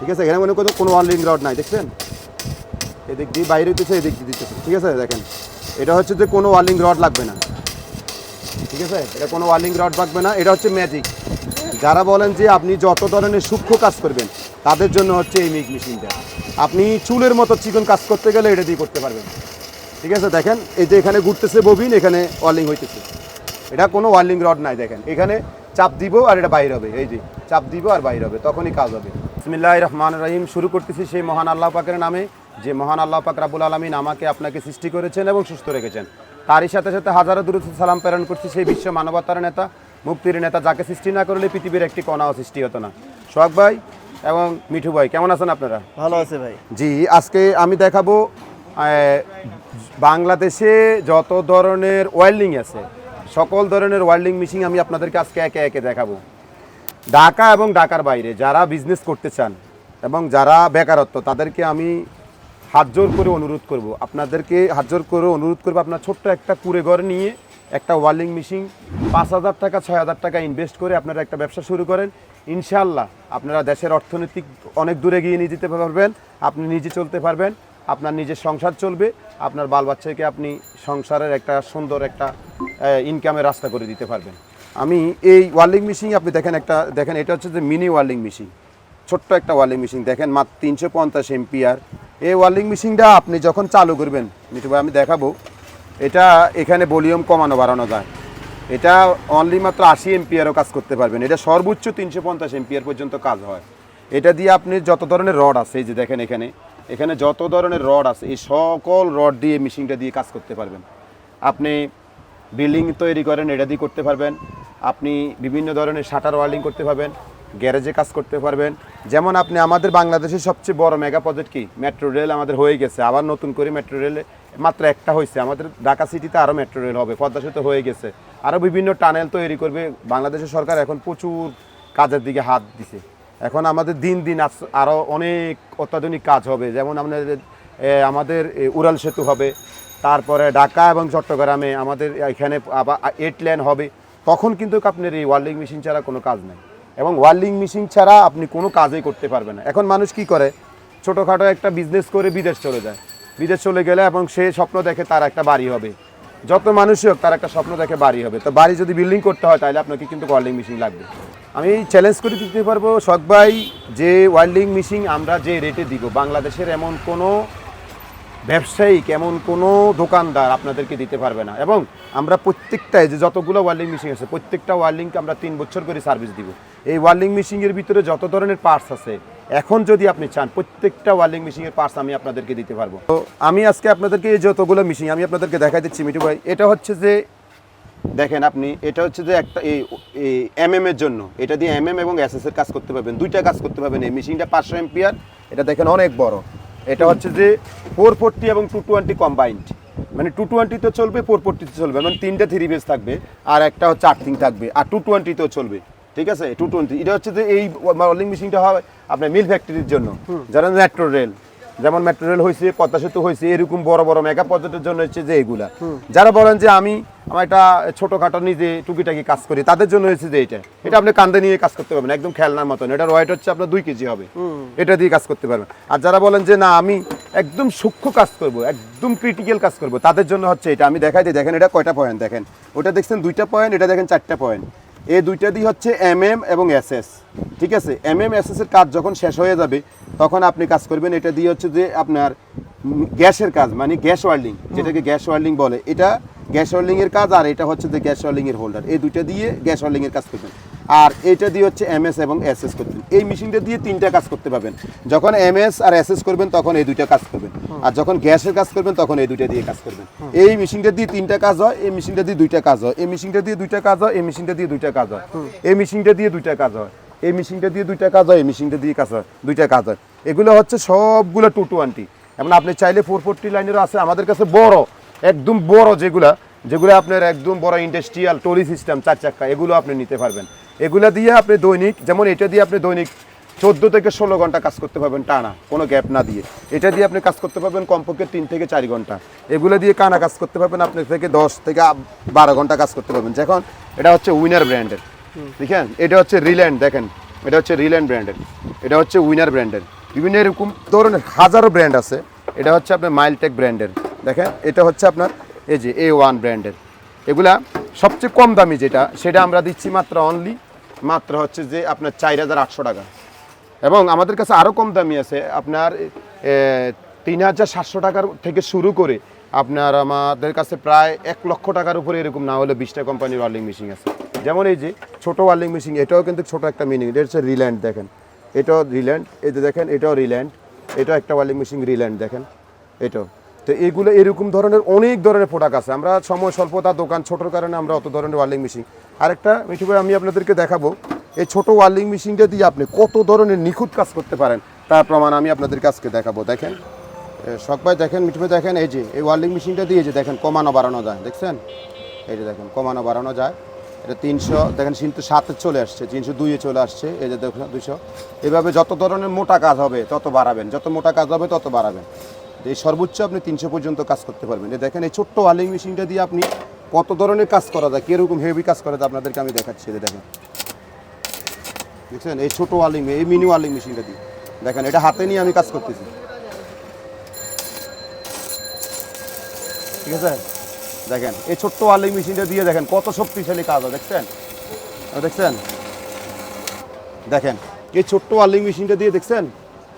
ঠিক আছে? এখানে মনে করো কোনো ওয়ার্লিং রড নাই, দেখছেন? এদিক দিয়ে বাইরে হইতেছে, এদিক দিয়ে দিতেছে, ঠিক আছে? দেখেন, এটা হচ্ছে যে কোনো ওয়ার্লিং রড লাগবে না। ঠিক আছে? এটা কোনো ওয়ার্লিং রড লাগবে না, এটা হচ্ছে ম্যাজিক যারা বলেন যে আপনি যত ধরনের সূক্ষ্ম কাজ করবেন, তাদের জন্য হচ্ছে এই মিক মেশিনটা। আপনি চুলের মতো চিকন কাজ করতে গেলে এটা দিয়ে করতে পারবেন। ঠিক আছে? দেখেন, এই যে এখানে ঘুরতেছে ববিন, এখানে ওয়ার্লিং হইতেছে। এটা কোনো ওয়ার্লিং রড নাই, দেখেন। এখানে চাপ দিব আর এটা বাইর হবে, এই যে, চাপ দিব আর বাইর হবে, তখনই কাজ হবে। বিসমিল্লাহ রহমান রহিম শুরু করতেছি সেই মহান আল্লাহ পাকের নামে যে মহান আল্লাহ পাক রাবুল আলমিন আমাকে আপনাকে সৃষ্টি করেছেন এবং সুস্থ রেখেছেন। তারই সাথে সাথে হাজারো দূর সালাম প্রেরণ করছি সেই বিশ্ব মানবতার নেতা মুক্তির নেতা যাকে সৃষ্টি না করলে পৃথিবীর একটি কণাও সৃষ্টি হতো না। সোহাগ ভাই এবং মিঠু ভাই কেমন আছেন আপনারা? ভালো আছে ভাই। জি আজকে আমি দেখাবো বাংলাদেশে যত ধরনের ওয়েল্ডিং আছে সকল ধরনের ওয়েল্ডিং মেশিন আমি আপনাদেরকে আজকে একে একে দেখাবো। ঢাকা এবং ঢাকার বাইরে যারা বিজনেস করতে চান এবং যারা বেকারত্ব, তাদেরকে আমি হাত জোর করে অনুরোধ করব। আপনাদেরকে হাত জোর করে অনুরোধ করব আপনার ছোট্ট একটা কুড়ে ঘর নিয়ে একটা ওয়ার্লিং মেশিন, পাঁচ হাজার টাকা, ছয় হাজার টাকা ইনভেস্ট করে আপনারা একটা ব্যবসা শুরু করেন। ইনশাল্লাহ আপনারা দেশের অর্থনৈতিক অনেক দূরে গিয়ে নিয়ে যেতে পারবেন, আপনি নিজে চলতে পারবেন, আপনার নিজের সংসার চলবে, আপনার বাল বাচ্চাকে আপনি সংসারের একটা সুন্দর একটা ইনকামের রাস্তা করে দিতে পারবেন। আমি এই ওয়ার্লিং মেশিন আপনি দেখেন একটা, দেখেন এটা হচ্ছে যে মিনি ওয়ার্লিং মেশিন। ছোট্ট একটা ওয়ার্লিং মেশিন, দেখেন মাত্র তিনশো পঞ্চাশ এমপিআর। এই ওয়ার্লিং মেশিনটা আপনি যখন চালু করবেন, মিঠু ভাই, আমি দেখাবো, এটা এখানে ভলিউম কমানো, বাড়ানো যায়। এটা অনলি মাত্র আশি এমপিআরও কাজ করতে পারবেন। এটা সর্বোচ্চ তিনশো পঞ্চাশ এমপিআর পর্যন্ত কাজ হয়। এটা দিয়ে আপনি যত ধরনের রড আছে, এই যে দেখেন এখানে এখানে যত ধরনের রড আছে, এই সকল রড দিয়ে মেশিনটা দিয়ে কাজ করতে পারবেন। আপনি বিল্ডিং তৈরি করেন, এটা দিয়ে করতে পারবেন। আপনি বিভিন্ন ধরনের শাটার ওয়ার্লিং করতে পারবেন, গ্যারেজে কাজ করতে পারবেন। যেমন আপনি আমাদের বাংলাদেশের সবচেয়ে বড় মেগা প্রজেক্ট কি? মেট্রো রেল আমাদের হয়ে গেছে। আবার নতুন করে মেট্রো রেলে মাত্র একটা হয়েছে আমাদের ঢাকা সিটিতে আরও মেট্রো রেল হবে। পদ্মা সেতু হয়ে গেছে। আরও বিভিন্ন টানেল তৈরি করবে। বাংলাদেশের সরকার এখন প্রচুর কাজের দিকে হাত দিছে। এখন আমাদের দিন দিন আরও অনেক অত্যাধুনিক কাজ হবে। যেমন আমাদের আমাদের উড়াল সেতু হবে। তারপরে ঢাকা এবং চট্টগ্রামে আমাদের এখানে আবার এইট লেন হবে। তখন কিন্তু আপনার এই ওয়ার্লিং মেশিন ছাড়া কোনো কাজ নেই। এবং ওয়ার্লিং মেশিন ছাড়া আপনি কোনো কাজই করতে পারবেন না। এখন মানুষ কি করে? ছোটোখাটো একটা বিজনেস করে বিদেশ চলে যায়। বিদেশ চলে গেলে এবং সে স্বপ্ন দেখে তার একটা বাড়ি হবে। যত মানুষই হোক, তার একটা স্বপ্ন দেখে বাড়ি হবে। তো বাড়ি যদি বিল্ডিং করতে হয়, তাহলে আপনাকে কিন্তু ওয়ার্লিং মেশিন লাগবে। আমি চ্যালেঞ্জ করে দিতে পারব ভাই, যে ওয়ার্লিং মেশিন আমরা যে রেটে দিব, বাংলাদেশের এমন কোনো ব্যবসায়িক এমন কোনো দোকানদার আপনাদেরকে দিতে পারবে না। এবং আমরা প্রত্যেকটায় যে যতগুলো ওয়ার্লিং মেশিন আছে, প্রত্যেকটা ওয়ার্লিংকে আমরা তিন বছর করে সার্ভিস দিব। এই ওয়ার্লিং মেশিনের ভিতরে যত ধরনের পার্টস আছে, এখন যদি আপনি চান, প্রত্যেকটা ওয়ার্লিং মেশিনের পার্টস আমি আপনাদেরকে দিতে পারব। তো আমি আজকে আপনাদেরকে এই যতগুলো মেশিন, আমি আপনাদেরকে দেখাই দিচ্ছি মিটু ভাই, এটা হচ্ছে যে, দেখেন আপনি, এটা হচ্ছে যে একটা এই এম এম এর জন্য। এটা দিয়ে এম এম এবং এস এস এর কাজ করতে পারবেন, দুইটা কাজ করতে পারবেন। এই মেশিনটা পাঁচশো এম্পিয়ার, এটা দেখেন অনেক বড়। এটা হচ্ছে যে ফোর ফোরটি এবং টু টোয়েন্টি কম্বাইন্ড মানে টু টোয়েন্টিতে চলবে ফোর ফোরটিতে চলবে। মানে তিনটে থ্রি বেস থাকবে আর একটা হচ্ছে আর্থিং থাকবে আর টু টোয়েন্টিতেও চলবে। ঠিক আছে? টু টোয়েন্টি এটা হচ্ছে যে এই ওয়ার্লিং মেশিনটা হয় আপনার মিল ফ্যাক্টরির জন্য। যারা মেট্রো রেল যেমন মেট্রো রেল হয়েছে পদ্মা সেতু হয়েছে এরকম বড় বড় মেগা প্রজেক্টের জন্য হচ্ছে যে এগুলা। যারা বলেন যে আমি আমার একটা ছোটখাটো নিজে টুকিটাকি কাজ করি। তাদের জন্য হয়েছে যে এটা এটা আপনি কান্দে নিয়ে কাজ করতে পারবেন একদম খেলনার মতন। এটার ওয়েট হচ্ছে আপনার দুই কেজি হবে। এটা দিয়ে কাজ করতে পারবেন। আর যারা বলেন যে না আমি একদম সূক্ষ্ম কাজ করব একদম ক্রিটিক্যাল কাজ করব তাদের জন্য হচ্ছে এটা। আমি দেখাই দিই দেখেন এটা কয়টা পয়েন্ট দেখেন। ওটা দেখছেন দুইটা পয়েন্ট এটা দেখেন চারটা পয়েন্ট এই দুইটা দিয়ে হচ্ছে এম এম এবং এস এস ঠিক আছে? এম এম এস এস এর কাজ যখন শেষ হয়ে যাবে তখন আপনি কাজ করবেন এটা দিয়ে হচ্ছে যে আপনার গ্যাসের কাজ মানে গ্যাস ওয়ার্লিং যেটাকে গ্যাস ওয়ার্লিং বলে। এটা গ্যাস ওয়ার্লিং এর কাজ আর এটা হচ্ছে যে গ্যাস ওয়ার্লিং এর হোল্ডার। এই দুইটা দিয়ে গ্যাস ওয়ার্লিং এর কাজ করবেন। আর এটা দিয়ে হচ্ছে এমএস এবং এস এস করবেন এই মেশিনটা দিয়ে তিনটা কাজ করতে পারবেন। যখন এমএস আর এস এস করবেন তখন এই দুইটা কাজ করবেন। আর যখন গ্যাসের কাজ করবেন তখন এই দুইটা দিয়ে কাজ করবেন। এই মেশিনটা দিয়ে তিনটা কাজ হয় এই মেশিনটা দিয়ে দুইটা কাজ হয়। এই মেশিনটা দিয়ে দুইটা কাজ হয় এই মেশিনটা দিয়ে দুইটা কাজ হয়। এই মেশিনটা দিয়ে দুইটা কাজ হয়। এই মেশিনটা দিয়ে দুইটা কাজ হয় এই মেশিনটা দিয়ে কাজ হয় দুইটা কাজ হয়। এগুলো হচ্ছে সবগুলো টু টোয়েন্টি। এবং আপনি চাইলে ফোর ফোরটি লাইনেরও আছে। আমাদের কাছে বড় একদম বড় যেগুলা যেগুলো আপনার একদম বড় ইন্ডাস্ট্রিয়াল টলি সিস্টেম চার চাক্কা, এগুলো আপনি নিতে পারবেন। এগুলা দিয়ে আপনি দৈনিক, যেমন এটা দিয়ে আপনি দৈনিক চোদ্দ থেকে ষোলো ঘণ্টা কাজ করতে পারবেন টানা, কোনো গ্যাপ না দিয়ে। এটা দিয়ে আপনি কাজ করতে পারবেন কমপক্ষে তিন থেকে চার ঘণ্টা। এগুলো দিয়ে কানা কাজ করতে পারবেন আপনি থেকে দশ থেকে বারো ঘণ্টা কাজ করতে পারবেন। যখন এটা হচ্ছে উইনার ব্র্যান্ডের দেখেন? এটা হচ্ছে রিল্যান্ড দেখেন? এটা হচ্ছে রিল্যান্ড ব্র্যান্ডের এটা হচ্ছে উইনার ব্র্যান্ডের বিভিন্ন এরকম ধরনের হাজারো ব্র্যান্ড আছে। এটা হচ্ছে আপনার মাইলটেক ব্র্যান্ডের দেখেন? এটা হচ্ছে আপনার এই যে এ ওয়ান ব্র্যান্ডের এগুলা সবচেয়ে কম দামি যেটা, সেটা আমরা দিচ্ছি মাত্র অনলি মাত্র হচ্ছে যে আপনার চার হাজার আটশো টাকা। এবং আমাদের কাছে আরও কম দামি আছে, আপনার তিন হাজার সাতশো টাকার থেকে শুরু করে আপনার আমাদের কাছে প্রায় এক লক্ষ টাকার উপরে এরকম না হলে বিশটা কোম্পানির ওয়ার্লিং মেশিন আছে। যেমন এই যে ছোটো ওয়ার্লিং মেশিন এটাও কিন্তু ছোটো একটা মিনিং এটা হচ্ছে রিল্যান্ড দেখেন। এটাও রিল্যান্ড এই যে দেখেন, এটাও রিল্যান্ড এটাও একটা ওয়ার্লিং মেশিন রিল্যান্ড দেখেন। এটাও। তো এগুলো এরকম ধরনের অনেক ধরনের প্রোডাক্ট আছে। আমরা সময়, স্বল্পতা, দোকান, ছোটোর কারণে আমরা অত ধরনের ওয়ার্লিং মেশিন আরেকটা, মিঠু ভাই, আমি আপনাদেরকে দেখাবো। এই ছোটো ওয়ার্লিং মেশিনটা দিয়ে আপনি কত ধরনের নিখুঁত কাজ করতে পারেন, তার প্রমাণ আমি আপনাদের কাছকে দেখাবো। দেখেন শখ ভাই দেখেন, মিঠু ভাই দেখেন, এই যে, এই ওয়ার্লিং মেশিনটা দিয়ে যে দেখেন কমানো, বাড়ানো যায়। দেখছেন? এই যে দেখেন, কমানো, বাড়ানো যায়। এটা তিনশো, দেখেন কিন্তু সাতে চলে আসছে, তিনশো দুইয়ে চলে আসছে, এই যে দেখুন, দুইশো। এভাবে যত ধরনের মোটা কাজ হবে, তত বাড়াবেন। যত মোটা কাজ হবে, তত বাড়াবেন। এই সর্বোচ্চ আপনি তিনশো পর্যন্ত কাজ করতে পারবেন। দেখেন, এই ছোট্ট ওয়ালিং মেশিনটা দিয়ে আপনি কত ধরনের কাজ করা যায়, কীরকম হেভি কাজ করা যায় আপনাদেরকে আমি দেখাচ্ছি দেখেন। দেখছেন? এই ছোট ওয়ার্লিং এই মিনি ওয়ালিং মেশিনটা দিয়ে। দেখেন, এটা হাতে নিয়ে আমি কাজ করতেছি। ঠিক আছে? দেখেন, এই ছোট্ট ওয়ার্লিং মেশিনটা দিয়ে দেখেন কত শক্তিশালী কাজ হয়, দেখছেন? দেখছেন? দেখেন, এই ছোট্ট ওয়ার্লিং মেশিনটা দিয়ে, দেখছেন?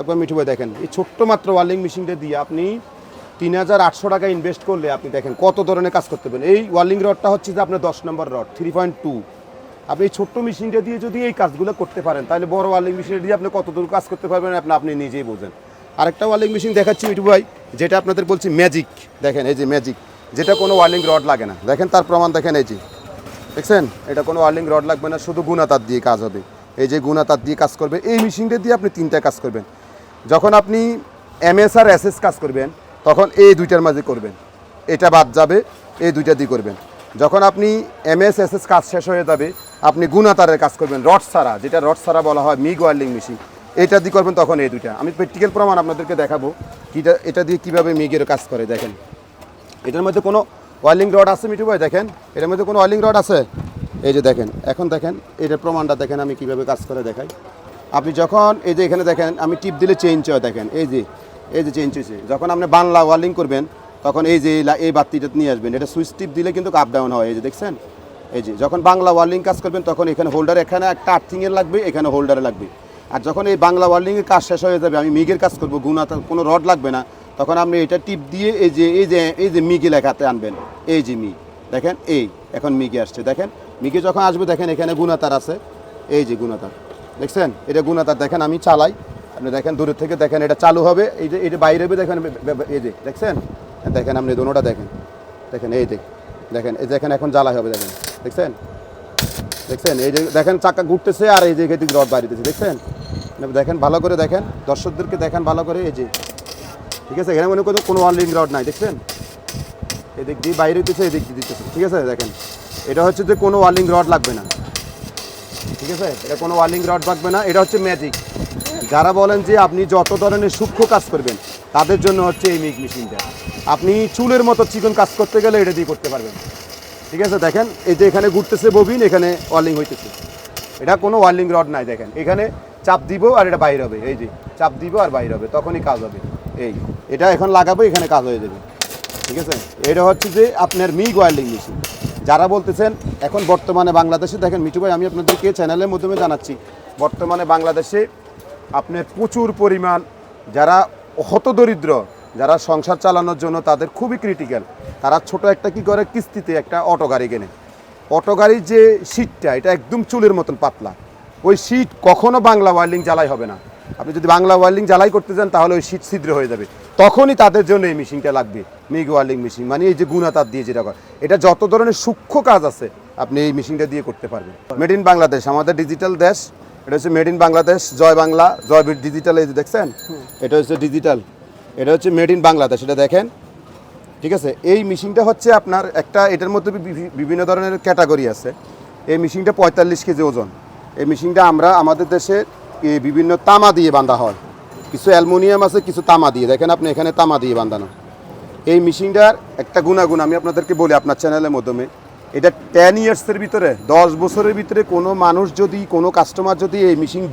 একবার মিঠু ভাই দেখেন, এই ছোট্ট মাত্র ওয়ার্লিং মেশিনটা দিয়ে আপনি তিন হাজার আটশো টাকা ইনভেস্ট করলে আপনি দেখেন কত ধরনের কাজ করতে পারেন এই ওয়ার্লিং রডটা হচ্ছে যে আপনার দশ number rod three point two আপনি এই ছোট্ট মেশিনটা দিয়ে যদি এই কাজগুলো করতে পারেন, তাহলে বড় ওয়ার্লিং মেশিনটা দিয়ে আপনি কত দূর কাজ করতে পারবেন আপনি আপনি নিজেই বোঝেন। আরেকটা ওয়ার্লিং মেশিন দেখাচ্ছি মিঠু ভাই, যেটা আপনাদের বলছি ম্যাজিক দেখেন, এই যে ম্যাজিক যেটা কোনো ওয়ার্লিং রড লাগে না। দেখেন, তার প্রমাণ দেখেন এই যে। দেখছেন? এটা কোনো ওয়ার্লিং রড লাগবে না, শুধু গুণাতার দিয়ে কাজ হবে। এই যে গুণাতার দিয়ে কাজ করবে, এই মেশিনটা দিয়ে আপনি তিনটা কাজ করবেন। যখন আপনি এমএস আর এসএস কাজ করবেন, তখন এই দুইটার মাঝে করবেন। এটা বাদ যাবে, এই দুইটা দিয়ে করবেন। যখন আপনি এমএস এসএস কাজ শেষ হয়ে যাবে, আপনি গুণাতারের কাজ করবেন, রড সারা যেটা রড সারা বলা হয়, মিগ ওয়ার্লিং মেশিন। এটা দিয়ে করবেন তখন এই দুইটা। আমি প্র্যাকটিক্যাল প্রমাণ আপনাদেরকে দেখাবো, কিটা, এটা দিয়ে কীভাবে মিগের কাজ করে, দেখেন। এটার মধ্যে কোনো ওয়ার্লিং রড আছে, মিঠু ভাই? দেখেন, এটার মধ্যে কোনো ওয়ার্লিং রড আছে? এই যে দেখেন, এখন দেখেন, এটার প্রমাণটা দেখেন, আমি কীভাবে কাজ করে দেখাই। আপনি যখন, এই যে এখানে দেখেন, আমি টিপ দিলে চেঞ্জ হয়, দেখেন, এই যে এই যে চেঞ্জ হয়েছে। যখন আপনি বাংলা ওয়ার্লিং করবেন, তখন এই যে এই বাতিটা নিয়ে আসবেন। এটা সুইচ টিপ দিলে কিন্তু আপ ডাউন হয়, এই যে দেখছেন? এই যে, যখন বাংলা ওয়ার্লিং কাজ করবেন, তখন এখানে হোল্ডার এখানে একটা আর্থিংয়ের লাগবে, এখানে হোল্ডারে লাগবে। আর যখন এই বাংলা ওয়ার্লিংয়ের কাজ শেষ হয়ে যাবে, আমি মিগের কাজ করব গুণা কোনো রড লাগবে না, তখন আপনি এটা টিপ দিয়ে এই যে এই যে এই যে মিগে লেখাতে আনবেন। এই যে মি দেখেন, এই, এখন মিগে আসছে, দেখেন? মিগে যখন আসবে, দেখেন, এখানে গুণাতার আছে। এই যে গুণাতার। দেখছেন? এটা গুণাতার দেখেন, আমি চালাই। আপনি দেখেন দূরের থেকে দেখেন, এটা চালু হবে। এই যে এটা বাইরে দেখেন এই যে, দেখছেন? দেখেন, আপনি দোনোটা দেখেন। দেখেন, এই যে, দেখেন, এই দেখেন, এখন জ্বালাই হবে, দেখেন। দেখছেন? দেখছেন? এই যে, দেখেন, চাকা ঘুরতেছে, আর এই যে এদিকে রড বাড়িতেছে দেখছেন? দেখেন, ভালো করে দেখেন, দর্শকদেরকে দেখেন, ভালো করে, এই যে। ঠিক আছে? এখানে মনে করো কোনো ওয়ার্লিং রড নাই, দেখছেন? এদিক দিয়ে বাইরে দিতেছে এদিক দিয়ে দিতেছে। ঠিক আছে? দেখেন। এটা হচ্ছে যে কোনো ওয়ার্লিং রড লাগবে না। ঠিক আছে? এটা কোনো ওয়ার্লিং রড লাগবে না, এটা হচ্ছে ম্যাজিক যারা বলেন যে আপনি যত ধরনের সূক্ষ্ম কাজ করবেন, তাদের জন্য হচ্ছে এই মিক মেশিনটা। আপনি চুলের মতো চিকন কাজ করতে গেলে এটা দিয়ে করতে পারবেন। ঠিক আছে, দেখেন, এই যে এখানে ঘুরতেছে ববিন, এখানে ওয়ার্লিং হইতেছে। এটা কোনো ওয়ার্লিং রড নাই, দেখেন। এখানে চাপ দিব আর এটা বাইর হবে, এই যে, চাপ দিব আর বাইর হবে, তখনই কাজ হবে। এই, এটা এখন লাগাবো, এখানে কাজ হয়ে যাবে। ঠিক আছে? এটা হচ্ছে যে আপনার মিগ ওয়ার্লিং মেশিন। যারা বলতেছেন, এখন বর্তমানে বাংলাদেশে, দেখেন মিঠু ভাই, আমি আপনাদেরকে চ্যানেলের মাধ্যমে জানাচ্ছি, বর্তমানে বাংলাদেশে আপনার প্রচুর পরিমাণ যারা হতদরিদ্র যারা সংসার চালানোর জন্য তাদের খুবই ক্রিটিক্যাল তারা ছোট একটা কি করে? কিস্তিতে একটা অটো গাড়ি কেনে। অটো গাড়ির যে সিটটা এটা একদম চুলের মতন পাতলা। ওই সিট কখনো বাংলা ওয়ার্লিং জ্বালাই হবে না। আপনি যদি বাংলা ওয়ার্লিং জ্বালাই করতে যান, তাহলে ওই সিট ছিদ্র হয়ে যাবে। তখনই তাদের জন্য এই মেশিনটা লাগবে, মিগ ওয়ার্লিং মেশিন মানে এই যে গুণা তার দিয়ে যেটা করে। এটা যত ধরনের সূক্ষ্ম কাজ আছে, আপনি এই মেশিনটা দিয়ে করতে পারবেন। মেড ইন বাংলাদেশ আমাদের ডিজিটাল দেশ, এটা হচ্ছে মেড ইন বাংলাদেশ জয় বাংলা, জয় ডিজিটাল এই যে দেখছেন? এটা হচ্ছে ডিজিটাল এটা হচ্ছে মেড ইন বাংলাদেশ এটা দেখেন। ঠিক আছে? এই মেশিনটা হচ্ছে আপনার একটা, এটার মধ্যে বিভিন্ন ধরনের ক্যাটাগরি আছে। এই মেশিনটা পঁয়তাল্লিশ কেজি ওজন। এই মেশিনটা আমরা আমাদের দেশে বিভিন্ন তামা দিয়ে বাঁধা হয়। কিছু অ্যালুমিনিয়াম আছে, কিছু তামা দিয়ে। দেখেন আপনি এখানে তামা দিয়ে বাঁধানো। এই মেশিনটার একটা গুণাগুণ আমি আপনাদেরকে বলি আপনার চ্যানেলের মাধ্যমে। এটা টেন ইয়ার্সের ভিতরে, দশ বছরের ভিতরে কোনো মানুষ যদি, কোনো কাস্টমার যদি এই মেশিন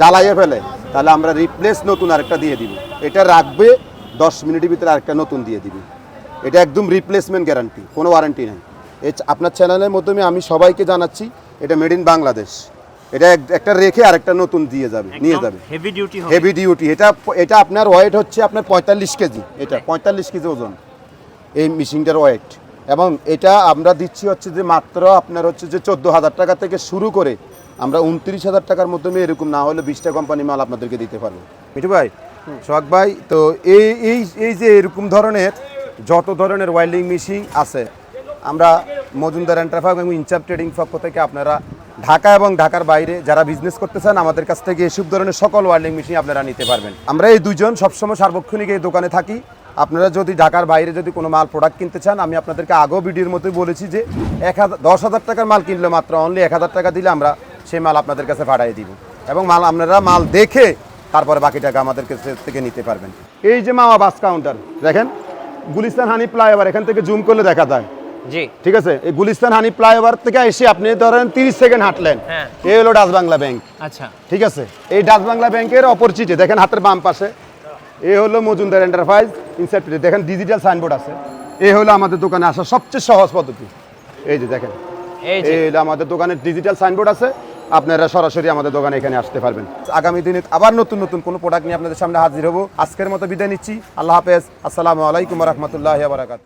জ্বালাইয়ে ফেলে, তাহলে আমরা রিপ্লেস নতুন আরেকটা দিয়ে দিব। এটা রাখবে, দশ মিনিটের ভিতরে আরেকটা নতুন দিয়ে দিবি। এটা একদম রিপ্লেসমেন্ট গ্যারান্টি কোনো ওয়ারেন্টি নেই। আপনার চ্যানেলের মাধ্যমে আমি সবাইকে জানাচ্ছি, এটা মেড ইন বাংলাদেশ এটা এক- একটা রেখে আরেকটা নতুন দিয়ে যাবে নিয়ে যাবে। হেভি ডিউটি হেভি ডিউটি এটা এটা আপনার ওয়েট হচ্ছে আপনার পঁয়তাল্লিশ কেজি এটা পঁয়তাল্লিশ কেজি ওজন এই মেশিনটার ওয়েট এবং এটা আমরা দিচ্ছি হচ্ছে যে মাত্র আপনার হচ্ছে যে চোদ্দ হাজার টাকা থেকে শুরু করে আমরা উনত্রিশ হাজার টাকার মাধ্যমে এরকম না হলে বিশটা কোম্পানি মাল আপনাদেরকে দিতে পারব। মিঠু ভাই সোহাগ ভাই তো এই এই এই যে এরকম ধরনের যত ধরনের ওয়েল্ডিং মেশিন আছে আমরা মজুমদার এন্টারফার্ম এবং ইনচাপ ট্রেডিং পক্ষ থেকে আপনারা ঢাকা এবং ঢাকার বাইরে যারা বিজনেস করতে চান, আমাদের কাছ থেকে এসব ধরনের সকল ওয়ার্ল্ডিং মেশিন আপনারা নিতে পারবেন। আমরা এই দুজন সবসময় সার্বক্ষণিক এই দোকানে থাকি। আপনারা যদি ঢাকার বাইরে যদি কোনো মাল প্রোডাক্ট কিনতে চান, আমি আপনাদেরকে আগেও ভিডিওর মধ্যে বলেছি যে এক দশ হাজার টাকার মাল কিনলে মাত্র অনলি এক হাজার টাকা দিলে আমরা সেই মাল আপনাদের কাছে পাঠিয়ে দিব। এবং মাল আপনারা মাল দেখে তারপরে বাকি টাকা আমাদের কাছে থেকে নিতে পারবেন। এই যে মামা বাস কাউন্টার দেখেন? গুলিস্তান হানি ফ্লাইওভার এখান থেকে জুম করলে দেখা যায়। জি। ঠিক আছে? এই গুলিস্তান হানি ফ্লাইওভার থেকে এসে আপনি ধরেন তিরিশ সেকেন্ড হাঁটলেন। হ্যাঁ। এই হলো ডাচ বাংলা ব্যাংক। আচ্ছা। ঠিক আছে? এই ডাচ বাংলা ব্যাংকের অপরচিটে দেখেন হাতের বাম পাশে। এ হলো মজুমদার এন্টারপ্রাইজ ইনসেপ্টে দেখেন ডিজিটাল সাইনবোর্ড আছে। এ হলো আমাদের দোকানে আসার সবচেয়ে সহজ পদ্ধতি। এই যে দেখেন। এই যে। হলো আমাদের দোকানে ডিজিটাল সাইনবোর্ড আছে। আপনারা সরাসরি আমাদের দোকানে এখানে আসতে পারবেন। আগামী দিনে আবার নতুন নতুন কোনো প্রোডাক্ট নিয়ে আপনাদের সামনে হাজির হব। আজকের মতো বিদায় নিচ্ছি। আল্লাহ হাফেজ। আসসালামু আলাইকুম রহমতুল্লাহ বারাকাত